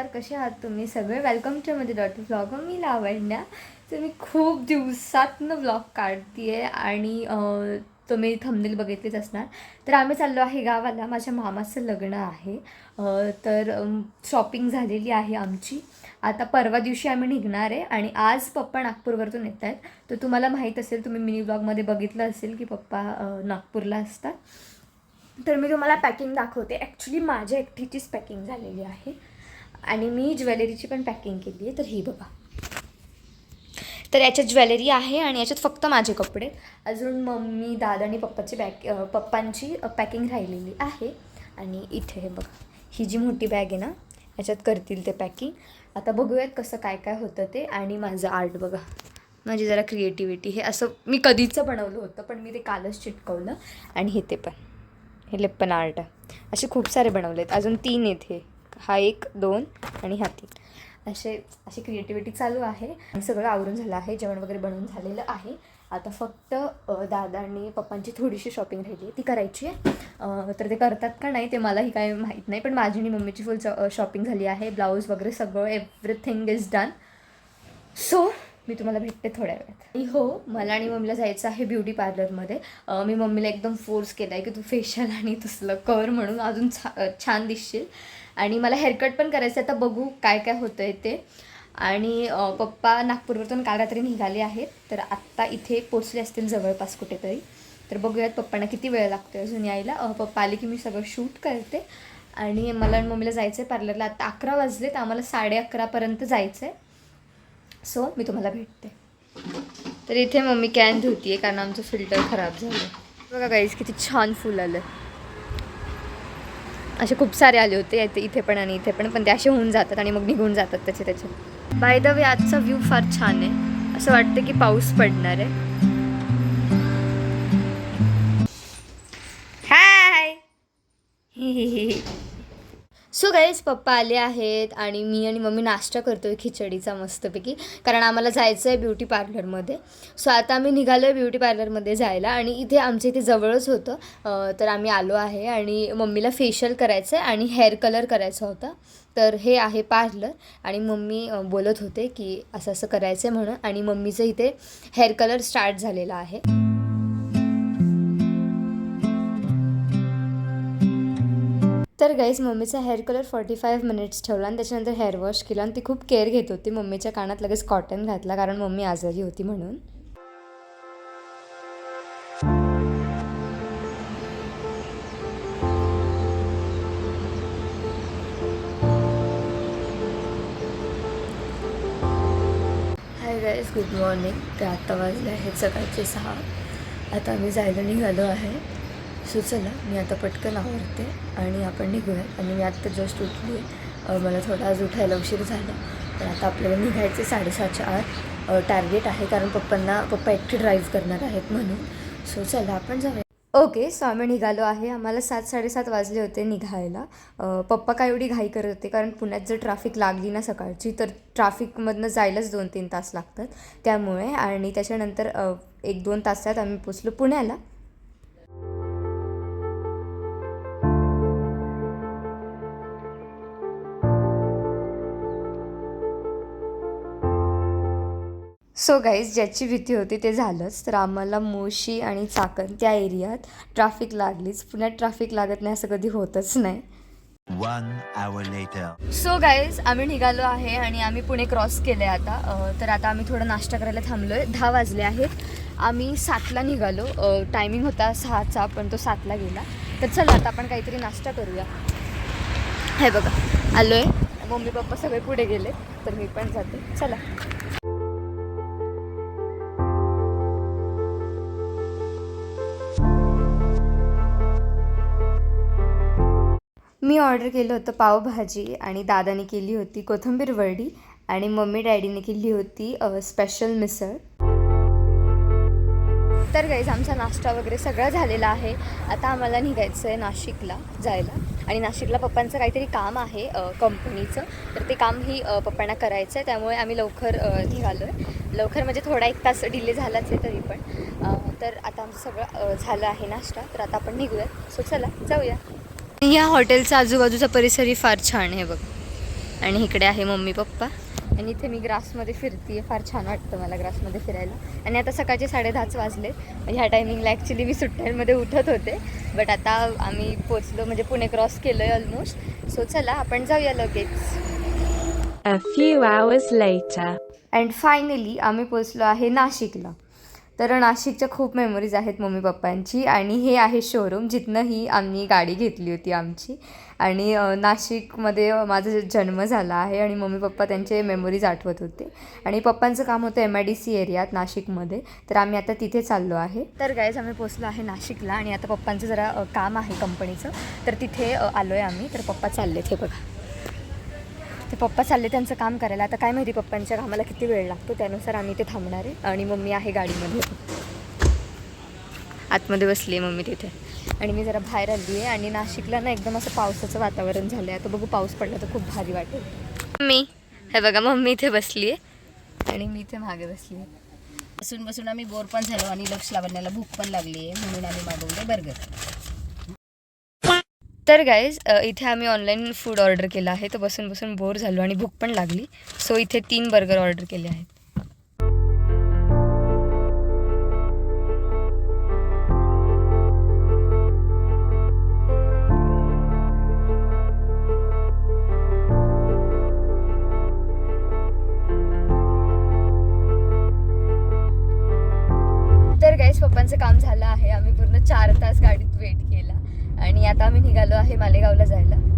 नमस्कार कसे आहात तुम्ही? सगळे वेलकम टू मध्ये डॉट ब्लॉग मी लावण्या. तर मी खूप दिवसातनं ब्लॉग काढते आणि तुम्ही थंबनेल बघितलेच असणार. तर आम्ही चाललो आहे गावाला. माझ्या मामाचं लग्न आहे. तर शॉपिंग झालेली आहे आमची. आता परवा दिवशी आम्ही निघणार आहे आणि आज पप्पा नागपूरवरतून येत आहेत तर तुम्हाला माहीत असेल तुम्ही मिनी ब्लॉगमध्ये बघितलं असेल की पप्पा नागपूरला असतात. तर मी तुम्हाला पॅकिंग दाखवते. ॲक्च्युली माझ्या एकटीचीच पॅकिंग झालेली आहे. आणि मी ज्वेलरीची पण पॅकिंग केली आहे तर ही बघा. तर याच्यात ज्वेलरी आहे आणि याच्यात फक्त माझे कपडे. अजून मम्मी दादा आणि पप्पाची बॅक पप्पांची पॅकिंग राहिलेली आहे. आणि इथे हे बघा ही जी मोठी बॅग आहे ना याच्यात करतील ते पॅकिंग आता बघूयात कसं काय काय होतं ते आणि माझं आर्ट बघा. माझी जरा क्रिएटिव्हिटी हे असं मी कधीचं बनवलं होतं पण मी ते कालच चिटकवलं. आणि हे ते पण हे लेप्पन आर्ट आहे असे खूप सारे बनवले आहेत अजून तीन आहेत हे. हा एक दोन आणि हा तीन. असे अशी क्रिएटिव्हिटी चालू आहे. आणि सगळं आवरून झालं आहे. जेवण वगैरे बनवून झालेलं आहे. आता फक्त दादा आणि पप्पांची थोडीशी शॉपिंग राहिली आहे. ती करायची आहे. तर ते करतात का नाही ते मलाही काय माहीत नाही. पण माझी आणि मम्मीची फुल शॉपिंग झाली आहे. ब्लाऊज वगैरे सगळं एव्हरीथिंग इज डन सो मी तुम्हाला भेटते थोड्या वेळात. हो मला आणि मम्मीला जायचं आहे ब्युटी पार्लरमध्ये. मी मम्मीला एकदम फोर्स केला आहे की तू फेशियल आणि तसलं कर म्हणून अजून छा छान दिसशील. आणि मला हेअरकट पण करायचं आहे आता बघू काय काय होतं आहे ते. आणि पप्पा नागपूरवरतून काल रात्री निघाले आहेत. तर आत्ता इथे पोचले असतील जवळपास कुठेतरी. तर बघूयात पप्पांना किती वेळ लागतो अजून यायला. पप्पा आले की मी सगळं शूट करते. आणि मला आणि मम्मीला जायचं आहे पार्लरला. आता अकरा वाजले तर आम्हाला साडे अकरापर्यंत जायचं आहे सो मी तुम्हाला भेटते. तर इथे मम्मी कॅन धुतीये कारण आमचं फिल्टर खराब झालं बघा गाईज किती छान फुल आलं असे खूप सारे आले होते इथे इथे पण आणि इथे पण पण ते असे होऊन जातात आणि मग निघून जातात त्याचे त्याचे. बाय द वे आजचा व्ह्यू फार छान आहे. असं वाटतं की पाऊस पडणार आहे. सो गाईज पप्पा आले आहेत आणि मी आणि मम्मी नाश्ता करतो आहे खिचडीचा मस्तपैकी कारण आम्हाला जायचं आहे ब्युटी पार्लरमध्ये सो आता आम्ही निघालो आहे ब्युटी पार्लरमध्ये जायला आणि इथे आमच्या इथे जवळच होतं. तर आम्ही आलो आहे आणि मम्मीला फेशियल करायचं आहे आणि हेअर कलर करायचा होता. तर हे आहे पार्लर आणि मम्मी बोलत होते की असं असं करायचं आहे म्हणून आणि मम्मीचं इथे हेअर कलर स्टार्ट झालेला आहे. तर गाईज मम्मीचा hair colour forty five minutes ठेवला आणि त्याच्यानंतर हेअर वॉश केला आणि ती खूप केअर घेत होती. मम्मीच्या कानात लगेच कॉटन घातला कारण मम्मी आजारी होती म्हणून. हाय गाईज गुड मॉर्निंग तर आता वाजले आहेत सकाळचे सहा. आता आम्ही जायला निघालो आहे. सो चला मी आता पटकन आवडते आणि आपण निघूया. आणि मी आत्ता जस्ट उठली. आहे मला थोडा आज उठायला उशीर झाला. पण आता आपल्याला निघायचे साडेसहाच्या आत. टार्गेट आहे कारण पप्पांना पप्पा एकटे ड्राईव्ह करणार आहेत म्हणून. सो चला आपण जाऊया. ओके सो आम्ही निघालो आहे. आम्हाला सात साडेसात वाजले होते निघायला. पप्पा काय एवढी घाई करत होते? कारण पुण्यात जर ट्रॅफिक लागली ना सकाळची तर ट्रॅफिकमधनं जायलाच दोन तीन तास लागतात. त्यामुळे आणि त्याच्यानंतर एक दोन तासात आम्ही पोचलो पुण्याला. सो गाईज ज्याची भीती होती ते झालंच. तर आम्हाला मोशी आणि चाकण त्या एरियात ट्रॅफिक लागलीच. पुण्यात ट्रॅफिक लागत नाही असं कधी होतच नाही. सो गाईज आम्ही निघालो आहे आणि आम्ही पुणे क्रॉस केलं आहे आता. अ, तर आता आम्ही थोडं नाश्ता करायला थांबलो आहे दहा वाजले आहेत. आम्ही सातला निघालो. टायमिंग होता सहाचा पण तो सातला गेला. तर चला आता आपण काहीतरी नाश्ता करूया. हे बघा आलो आहे मम्मी पप्पा सगळे पुढे गेले तर मी पण जाते. चला. मी ऑर्डर केलं होतं पावभाजी आणि दादाने केली होती कोथिंबीर वडी आणि मम्मी डॅडीने केली होती स्पेशल मिसळ. तर गाईज आमचा नाश्ता वगैरे सगळा झालेला आहे. आता आम्हाला निघायचं आहे नाशिकला जायला. आणि नाशिकला पप्पांचं काहीतरी काम आहे कंपनीचं तर ते कामही पप्पांना करायचं आहे त्यामुळे आम्ही लवकर निघालो आहे लवकर म्हणजे थोडा एक तास डिले झालाच आहे तरी पण. तर आता आमचं सगळं झालं आहे नाश्ता. तर आता आपण निघूयात. सो चला जाऊया. या हॉटेलचा आजूबाजूचा परिसरही फार छान आहे बघ. आणि इकडे आहे मम्मी पप्पा. आणि इथे मी ग्रासमध्ये फिरते फार छान वाटतं मला ग्रासमध्ये फिरायला. आणि आता सकाळचे साडेदहाच वाजले. ह्या टायमिंगला ॲक्च्युली मी सुट्ट्यांमध्ये उठत होते. बट आता आम्ही पोचलो म्हणजे पुणे क्रॉस केलं आहे ऑलमोस्ट सो चला आपण जाऊया लगेच. अँड फायनली आम्ही पोचलो आहे नाशिकला. तर नाशिकच्या खूप मेमरीज आहेत मम्मी पप्पांची आणि हे आहे शोरूम जिथनं ही आम्ही गाडी घेतली होती आमची. आणि नाशिकमध्ये माझा जन्म झाला आहे आणि मम्मी पप्पा त्यांचे मेमरीज आठवत होते. आणि पप्पांचं काम होतं एम आय डी सी एरियात नाशिकमध्ये. तर आम्ही आता तिथे चाललो आहे. तर गायज आम्ही पोचलो आहे नाशिकला आणि आता पप्पांचं जरा काम आहे कंपनीचं तर तिथे आलो आहे आम्ही. तर पप्पा चाललेत हे बघा. ते पप्पा चालले त्यांचं काम करायला. आता काय माहिती पप्पांच्या कामाला किती वेळ लागतो? त्यानुसार आम्ही ते थांबणार आहे. आणि मम्मी आहे गाडीमध्ये. आतमध्ये बसली आहे मम्मी तिथे. आणि मी जरा बाहेर आली आहे आणि नाशिकला ना एकदम असं पावसाचं वातावरण झालं आहे आता बघू पाऊस पडला तर खूप भारी वाटेल. मम्मी हे बघा मम्मी इथे बसली आहे. आणि मी इथे मागे बसली आहे. बसून बसून आम्ही बोर पण झालो आणि लक्ष लावण्याला भूक पण लागली आहे म्हणून आम्ही मागवले बर्गर तर गाईज इथे आम्ही ऑनलाईन फूड ऑर्डर केलं आहे. तर बसून बसून बोर झालो आणि भूक पण लागली. सो इथे तीन बर्गर ऑर्डर केले आहेत.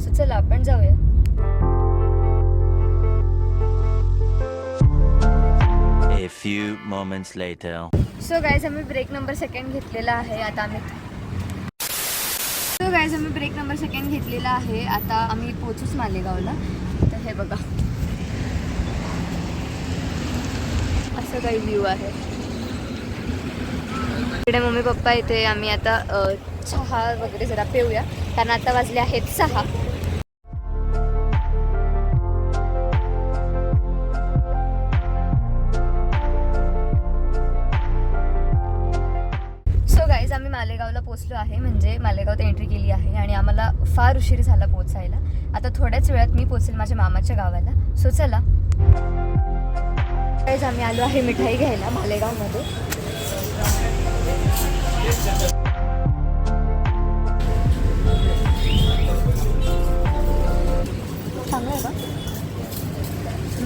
सो चला आपण जाऊया. A few moments later. So guys आम्ही ब्रेक नंबर सेकंड घेतलेला आहे. आता आम्ही सो गाईज आम्ही ब्रेक नंबर सेकंड घेतलेला आहे. आता आम्ही पोचूच मालेगावला. तर हे बघा. असं काही व्ह्यू आहे. इकडे मम्मी पप्पा इथे आम्ही आता अ, चहा वगैरे जरा पिऊया. कारण आता वाजले आहेत सहा. म्हणजे मालेगावात एंट्री केली आहे आणि आम्हाला फार उशीर झाला पोचायला आता थोड्याच वेळात मी पोचेल माझ्या मामाच्या गावाला. सो चला. आम्ही आलो आहे मिठाई घ्यायला मालेगावमध्ये. चांगलं आहे का?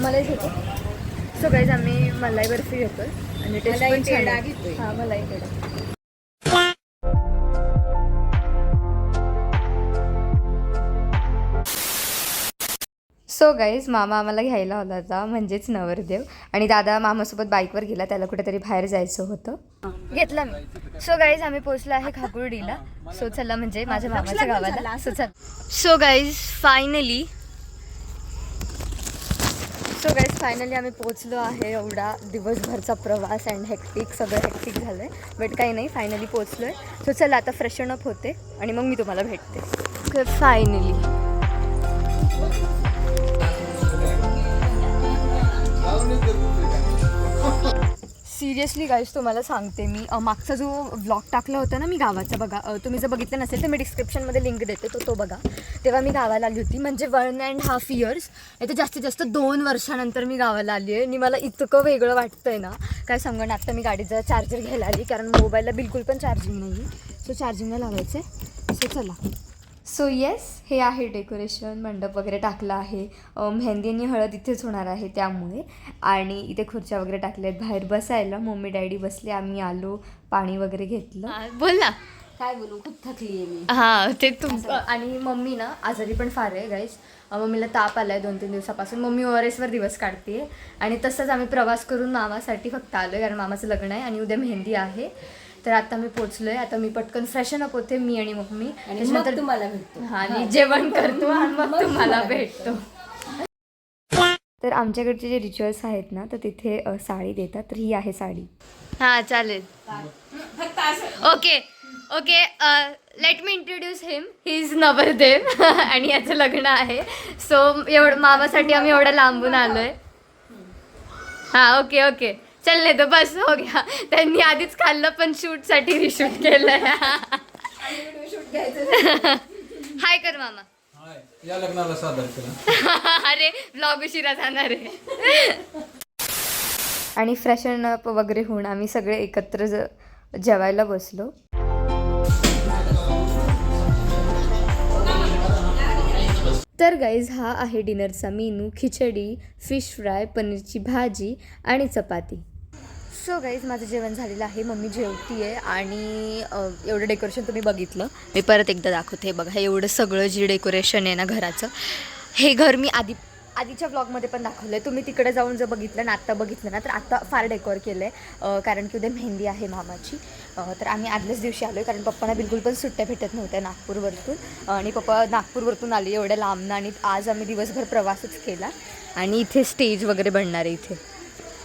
मलाई घेतो सो गाईज आम्ही मलाई बर्फी घेतोय. आणि टेस्ट पण छान. हा मलाई पेढा सो गाईज मामा आम्हाला घ्यायला होता म्हणजेच नवरदेव. आणि दादा मामासोबत बाईकवर गेला त्याला कुठेतरी बाहेर जायचं होतं. घेतला मी. सो गाईज आम्ही पोचलो आहे खाकुर्डीला सो चला म्हणजे माझ्या मामाच्या गावाला. सो चल. So guys finally so guys finally आम्ही पोचलो आहे एवढा दिवसभरचा प्रवास अँड हेक्टिक सगळं हेक्टिक झालं आहे बट काही नाही फायनली पोचलो आहे सो चला आता फ्रेशन अप होते आणि मग मी तुम्हाला भेटते. फायनली सिरियसली गाईज तुम्हाला सांगते मी. मागचा जो व्लॉग टाकला होता ना मी गावाचा बघा तुम्ही जर बघितलं नसेल तर मी डिस्क्रिप्शनमध्ये लिंक देते तो तो बघा. तेव्हा मी गावाला आली होती. म्हणजे वन अँड हाफ इयर्स नाही तर जास्तीत जास्त दोन वर्षानंतर मी गावाला आली आहे. आणि मला इतकं वेगळं वाटतं आहे ना. काय सांगणं आत्ता मी गाडीचा चार्जर घ्यायला आली कारण मोबाईलला बिलकुल पण चार्जिंग नाही सो चार्जिंगला लावायचं आहे सो चला. सो येस हे आहे डेकोरेशन मंडप वगैरे टाकला आहे. मेहंदी आणि हळद इथेच होणार आहे त्यामुळे. आणि इथे खुर्च्या वगैरे टाकल्या आहेत. बाहेर बसायला मम्मी डॅडी बसले. आम्ही आलो पाणी वगैरे घेतलं. बोल ना. काय बोलू? खूप थकली आहे मी. हां ते तुम आणि मम्मी ना आजारी पण फार आहे गाईज मम्मीला ताप आलाय दोन तीन दिवसापासून. मम्मी ओ आर एसवर दिवस काढते आणि तसंच आम्ही प्रवास करून मामासाठी फक्त आलो आहे कारण मामाचं लग्न आहे आणि उद्या मेहंदी आहे. तर आता मी पोचलो आहे आता मी पटकन फ्रेशन अप होते मी आणि मम्मी. आणि त्याच्यानंतर- मग तुम्हाला भेटतो. हा आणि जेवण करतो आणि मग तुम्हाला भेटतो. तर आमच्याकडचे जे रिच्युअल्स आहेत ना तर तिथे साडी देतात. तर ही आहे साडी. हां चालेल. Okay okay let me introduce him he is नवरदेव आणि याचं लग्न आहे. सो एवढं मामासाठी आम्ही एवढं लांबून आलो आहे हां ओके ओके. चल नाही तर बस हो गया. त्यांनी आधीच खाल्लं पण शूटसाठी रिशूट केलं हाय कर मामा. या लग्नाला सादर केला अरे ब्लॉग उशिरा जाणार आहे. आणि फ्रेशन अप वगैरे होऊन आम्ही सगळे एकत्र ज जेवायला बसलो. तर गाईज हा आहे डिनरचा मेनू. खिचडी फिश फ्राय पनीरची भाजी आणि चपाती. सो गाईज माझं जेवण झालेलं आहे. मम्मी जेवती आहे आणि एवढं डेकोरेशन तुम्ही बघितलं. मी परत एकदा दाखवते. बघा हे एवढं सगळं जे डेकोरेशन आहे ना घराचं हे घर मी आधी आधीच्या ब्लॉगमध्ये पण दाखवलं आहे तुम्ही तिकडे जाऊन जर बघितलं ना आत्ता बघितलं ना तर आत्ता फार डेकोर केलं आहे कारण की उद्या मेहंदी आहे मामाची. तर आम्ही आदल्याच दिवशी आलो आहे कारण पप्पांना बिलकुल पण सुट्ट्या भेटत नव्हत्या नागपूरवरतून. आणि पप्पा नागपूरवरतून आले एवढ्या लांबनं आणि आज आम्ही दिवसभर प्रवासच केला. आणि इथे स्टेज वगैरे बनणार आहे इथे.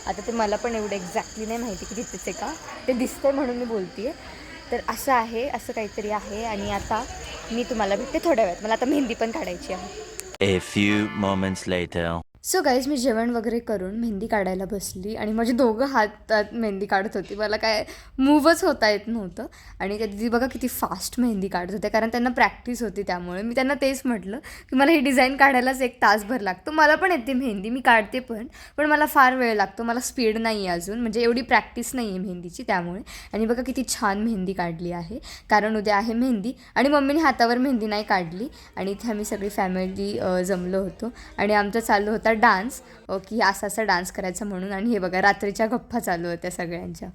आता ते मला पण एवढं एक्झॅक्टली नाही माहिती की तिथेच आहे का. ते दिसतंय म्हणून मी बोलते आहे तर असं आहे असं काहीतरी आहे आणि आता मी तुम्हाला भेटते थोड्या वेळात. मला आता मेहंदी पण काढायची आहे. A few moments later. So guys मी जेवण वगैरे करून मेहंदी काढायला बसली आणि माझे दोघं हातात मेहंदी काढत होती. मला काय मूवच होता येत नव्हतं. आणि त्या दिदी बघा किती फास्ट मेहंदी काढत होते कारण त्यांना प्रॅक्टिस होती त्यामुळे. मी त्यांना तेच म्हटलं की मला ही डिझाईन काढायलाच एक तासभर लागतो. मला पण येते मेहंदी. मी काढते पण. पण मला फार वेळ लागतो. मला स्पीड नाही आहे अजून. म्हणजे एवढी प्रॅक्टिस नाही आहे मेहंदीची त्यामुळे. आणि बघा किती छान मेहंदी काढली आहे. कारण उद्या आहे मेहंदी. आणि मम्मीने हातावर मेहंदी नाही काढली. आणि इथे आम्ही सगळी फॅमिली जमलो होतो. आणि आमचा चालू होता डान्स की असा असा डान्स करायचा म्हणून आणि हे बघा रात्रीच्या गप्पा चालू होत्या सगळ्यांच्या.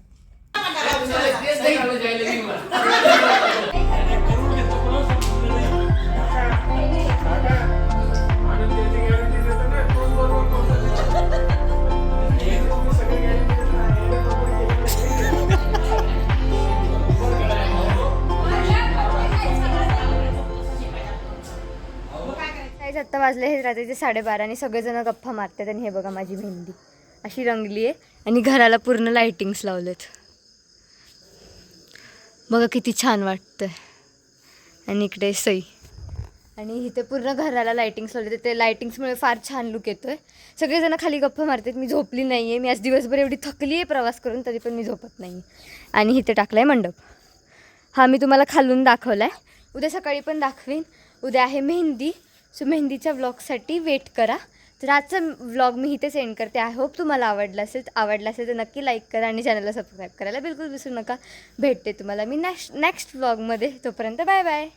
वाजले हे रात्रीचे साडेबारा आणि सगळेजण गप्पा मारतात आणि हे बघा माझी मेहंदी. अशी रंगली आहे आणि घराला पूर्ण लाईटिंग्स लावलेत. बघा किती छान वाटतं आणि इकडे सई. आणि इथे पूर्ण घराला लायटिंग्स लावले ते लायटिंग्समुळे फार छान लुक आहे सगळेजण खाली गप्पा मारतात मी झोपली नाही आहे मी आज दिवसभर एवढी थकली आहे प्रवास करून तरी पण मी झोपत नाही आणि इथे टाकला आहे मंडप. हा मी तुम्हाला खालून दाखवला आहे उद्या सकाळी पण दाखवीन. उद्या आहे मेहंदी. सो मेहंदीच्या व्लॉगसाठी वेट करा. तर आजचा व्लॉग मी इथे सेंड करते. आय होप तुम्हाला आवडला असेल आवडला असेल तर नक्की लाईक करा आणि चॅनलला सबस्क्राईब करायला बिलकुल विसरू नका. भेटते तुम्हाला मी नेक्स्ट नेक्स्ट व्लॉगमध्ये तोपर्यंत बाय बाय